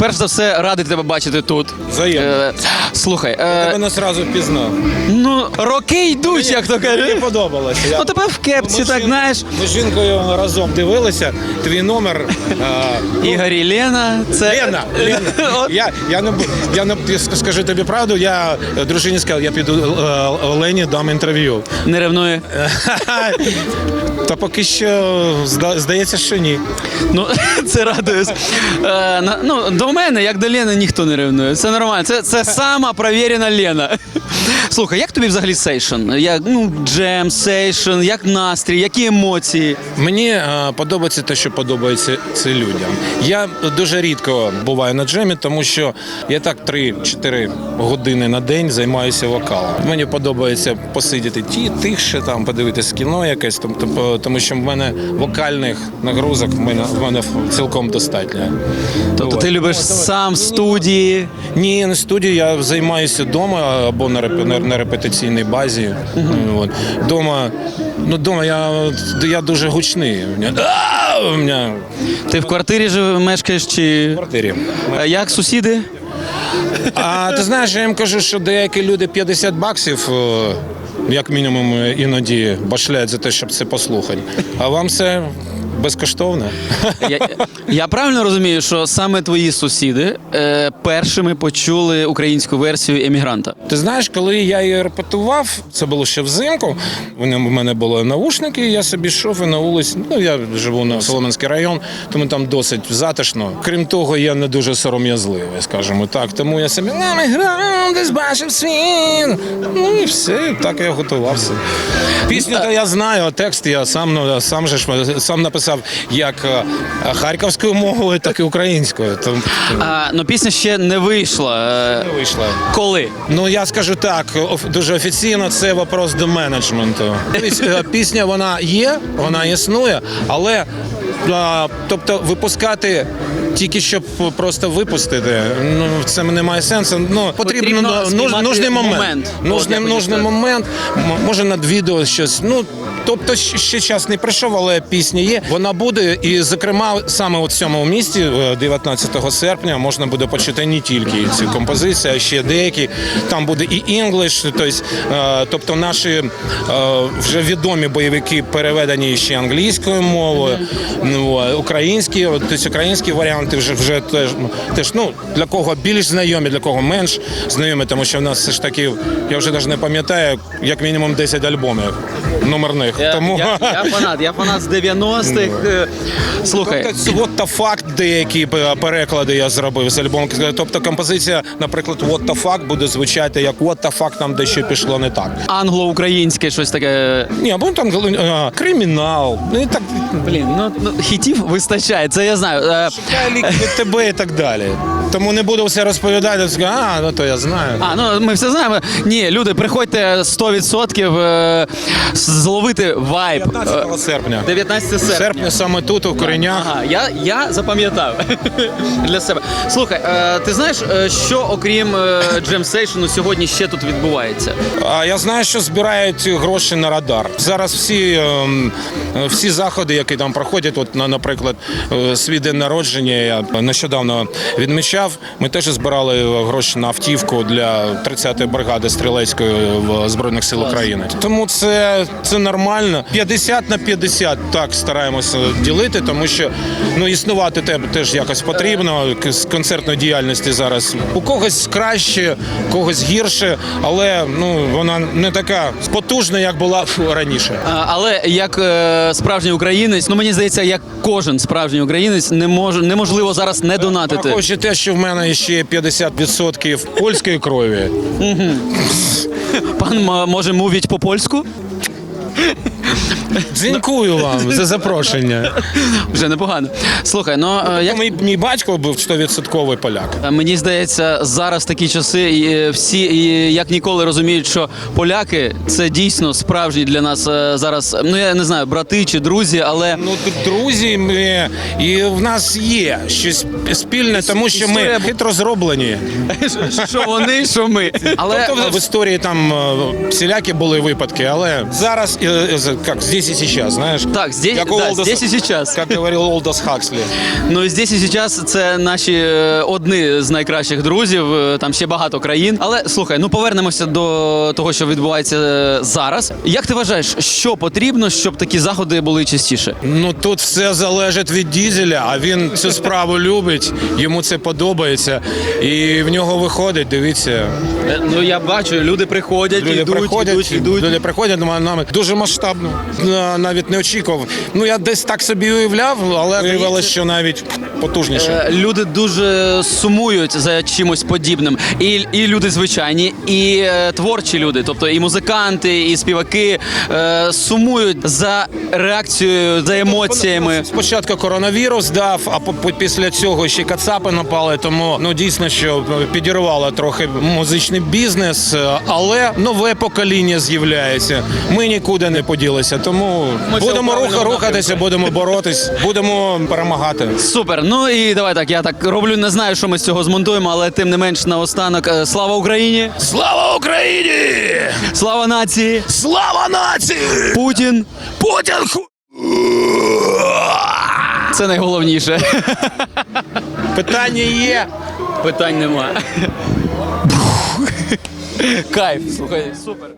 перш за все, радий тебе бачити тут. Взаємно. Е, слухай, е, Тебе не сразу впізнав. ну роки йдуть, як то Мені кажуть. подобалося. Я- Ну тебе в кепці, Ми так жін- знаєш. Ми з жінкою разом дивилися. Твій номер. а, Ігор і Лена. Це Лена, Лена. От. Я, я, не, бу- я не я скажу тобі правду, я е, дружині сказав, я піду е, Лені дам інтерв'ю. Не ревнує. Та поки що зда- здається, що ні. Ну, це радує. Е, на- ну, до мене, як до Лени, ніхто не ревнує. Це нормально. Це, це сама провірена Лена. Слухай, як тобі взагалі сейшн? Як, ну, джем, сейшн, як настрій, які емоції? Мені е, подобається те, що подобається це людям. Я дуже рідко буваю на джемі, тому що я так 3-4 години на день займаюся вокалом. Мені подобається посидіти ті, тихше, там подивитися кіно якесь, тому, тому- тому що в мене вокальних нагрузок в мене, в мене цілком достатньо. Тобто От. ти любиш сам студії. Ні, на студії я займаюся вдома або на, на, репетиційній базі. От. Дома, ну, дома я, я дуже гучний. У мене, у мене Ти в квартирі жив, мешкаєш чи. в квартирі. Е, Як сусіди? А ти знаєш, я їм кажу, що деякі люди 50 баксів. е, Як мінімум іноді башляють за те, щоб це послухати. А вам це безкоштовно? Я, я правильно розумію, що саме твої сусіди е, першими почули українську версію емігранта. Ти знаєш, коли я її репетував, це було ще взимку. У мене були наушники, і я собі йшов і на вулиці. Ну я живу на Солом'янський район, тому там досить затишно. Крім того, я не дуже сором'язливий, скажімо так. Тому я собі «Нам іграв, десь бачив світ. Ну і все, так я готувався. Пісню то я знаю, а текст я сам ну, сам же ж сам написав як е, харківською мовою, так і українською. Тому А, ну пісня ще не вийшла. Е, не вийшла. коли? Ну я скажу так, дуже офіційно це вопрос до менеджменту. Е, Пісня вона є, вона існує, але тобто випускати. Тільки щоб просто випустити, ну це не має сенсу. Ну потрібно, Потрібно ну, знімати нужний момент. момент. Нужний, нужний момент. Може над відео щось. Ну тобто ще час не прийшов, але пісня є. Вона буде. І зокрема, саме у цьому місті, е, 19 серпня, можна буде почути не тільки ці композиції, а ще деякі. Там буде і інглиш, тобто, е, тобто наші е, вже відомі бойовики переведені ще англійською мовою, ну, українські, от, тобто українські варіанти вже вже теж, теж ну для кого більш знайомі, для кого менш знайомі, тому що в нас все ж таки, я вже навіть не пам'ятаю, як мінімум 10 альбомів номерних. Я, тому я, я фанат, я фанат з 90-х. Е, Слухай, Тобто, What the fuck, деякі переклади я зробив з альбому. Тобто композиція, наприклад, What the fuck буде звучати як What the fuck, там дещо пішло не так. англо-українське щось таке. Ні, або там е, кримінал. Ну і так Блін, ну, ну хітів вистачає, це я знаю. Е, шукає лік від тебе і так далі. Тому не буду все розповідати. А, ну то я знаю. А, ну ми все знаємо. Ні, люди, приходьте 100% е, зловити вайб. Е, 15 серпня. 19 серпня. Серпня саме тут, у коренях. Ага, я, я запам'ятав для себе. Слухай, е, ти знаєш, е, що окрім е, Джем Сейшену сьогодні ще тут відбувається? А я знаю, що збирають гроші на радар. Зараз всі, ем, е, всі заходи, які там проходять, от наприклад, е, свій день народження я нещодавно відмічав. Ми теж збирали гроші на автівку для 30-ї бригади стрілецької в збройних сил України. Тому це, це нормально. 50 на 50 так стараємося ділити, тому що ну існувати те- теж якось потрібно. З концертної діяльності зараз у когось краще, у когось гірше, але ну вона не така потужна, як була раніше. Але як е, справжній українець, ну мені здається, як кожен справжній українець, не може неможливо зараз не донатити. Враховуючи те, що в мене ще 50% польської крові. Пан м- може мовить по польську? Дякую вам за запрошення. Вже непогано. Слухай, ну е, як Мій, мій батько був 100% поляк. Е, Мені здається, зараз такі часи і е, всі і, як ніколи розуміють, що поляки це дійсно справжні для нас е, зараз. Ну я не знаю, брати чи друзі, але Ну, друзі, ми, і в нас є щось спільне, тому що ми Історія бу- хитро зроблені. що вони, що ми. Але Тобто в історії там е, всілякі були випадки, але зараз э, как здесь и сейчас, знаешь. Так, здесь, у да, Олдоса- здесь і сейчас. Как говорил Олдос Хаксли. Ну і здесь і зараз це наші е, одні з найкращих друзів. е, Там ще багато країн. Але слухай, ну повернемося до того, що відбувається е, зараз. Як ти вважаєш, що потрібно, щоб такі заходи були частіше? Ну тут все залежить від дізеля, а він цю справу любить, йому це подобається, і в нього виходить. Дивіться, Е, Ну я бачу, люди приходять, люди приходять, люди приходять до мене нами дуже масштабно. Навіть не очікував. Ну я десь так собі уявляв, але виявилося, що навіть потужніше. Е, Люди дуже сумують за чимось подібним. І, і люди звичайні, і е, творчі люди, тобто і музиканти, і співаки е, сумують за реакцією, за емоціями. Спочатку коронавірус дав, а після цього ще кацапи напали. Тому ну дійсно, що підірвало трохи музичний бізнес, е, але нове покоління з'являється. Ми нікуди не поділися. Тому Ми будемо руха, рухатися, будемо боротись, будемо перемагати. Супер. Ну і давай так. Я так роблю, не знаю, що ми з цього змонтуємо, але тим не менш наостанок. е, Слава Україні! Слава Україні! Слава нації! Слава нації! Путін! Путін! ху- Це найголовніше. Питання є. Питань нема. Кайф. Слухай, супер.